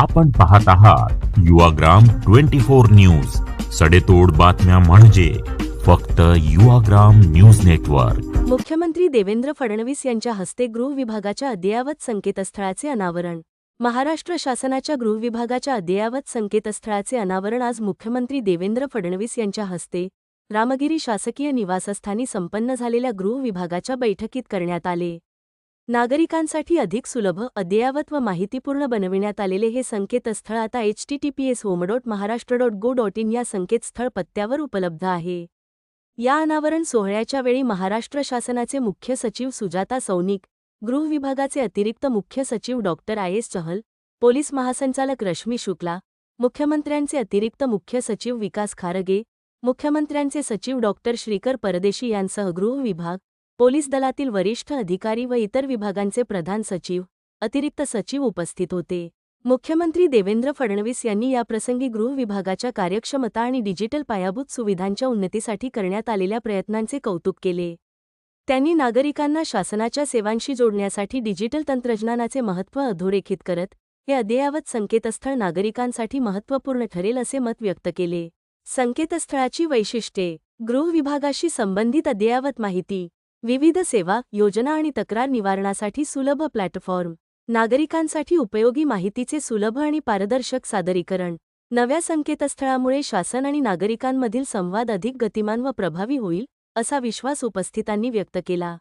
आपण पाहत आहात युवाग्राम ट्वेंटी फोर न्यूज. सडेतोड बातम्या म्हणजे फक्त युवाग्राम न्यूज नेटवर्क. मुख्यमंत्री देवेंद्र फडणवीस यांच्या हस्ते गृह विभागाच्या अद्ययावत संकेतस्थळाचे अनावरण. महाराष्ट्र शासनाच्या गृह विभागाच्या अद्ययावत संकेतस्थळाचे अनावरण आज मुख्यमंत्री देवेंद्र फडणवीस यांच्या हस्ते. रामगिरी शासकीय निवासस्थानी संपन्न झालेल्या गृह विभागाच्या बैठकीत करण्यात आले. नागरिकांसाठी अधिक सुलभ अद्ययावत व माहितीपूर्ण बनविण्यात आलेले हे संकेतस्थळ आता H T T P S home dot Maharashtra dot gov dot in या संकेतस्थळ पत्त्यावर उपलब्ध आहे. या अनावरण सोहळ्याच्या वेळी महाराष्ट्र शासनाचे मुख्य सचिव सुजाता सौनिक गृह विभागाचे अतिरिक्त मुख्य सचिव doctor I S Chahal police महासंचालक रश्मी शुक्ला मुख्यमंत्र्यांचे अतिरिक्त मुख्य सचिव विकास खारगे मुख्यमंत्र्यांचे सचिव डॉक्टर श्रीकर परदेशी यांसह गृह विभाग पोलीस दलातील वरिष्ठ अधिकारी व इतर विभागांचे प्रधान सचिव अतिरिक्त सचिव उपस्थित होते. मुख्यमंत्री देवेंद्र फडणवीस यांनी याप्रसंगी गृह विभागाच्या कार्यक्षमता आणि डिजिटल पायाभूत सुविधांच्या उन्नतीसाठी करण्यात आलेल्या प्रयत्नांचे कौतुक केले. त्यांनी नागरिकांना शासनाच्या सेवांशी जोडण्यासाठी डिजिटल तंत्रज्ञानाचे महत्त्व अधोरेखित करत हे अद्ययावत संकेतस्थळ नागरिकांसाठी महत्त्वपूर्ण ठरेल असे मत व्यक्त केले. संकेतस्थळाची वैशिष्ट्ये गृह विभागाशी संबंधित अद्ययावत माहिती विविध सेवा योजना आणि तक्रार निवारणासाठी सुलभ प्लॅटफॉर्म. नागरिकांसाठी उपयोगी माहितीचे सुलभ आणि पारदर्शक सादरीकरण. नव्या संकेतस्थळामुळे शासन आणि नागरिकांमधील संवाद अधिक गतिमान व प्रभावी होईल असा विश्वास उपस्थितांनी व्यक्त केला.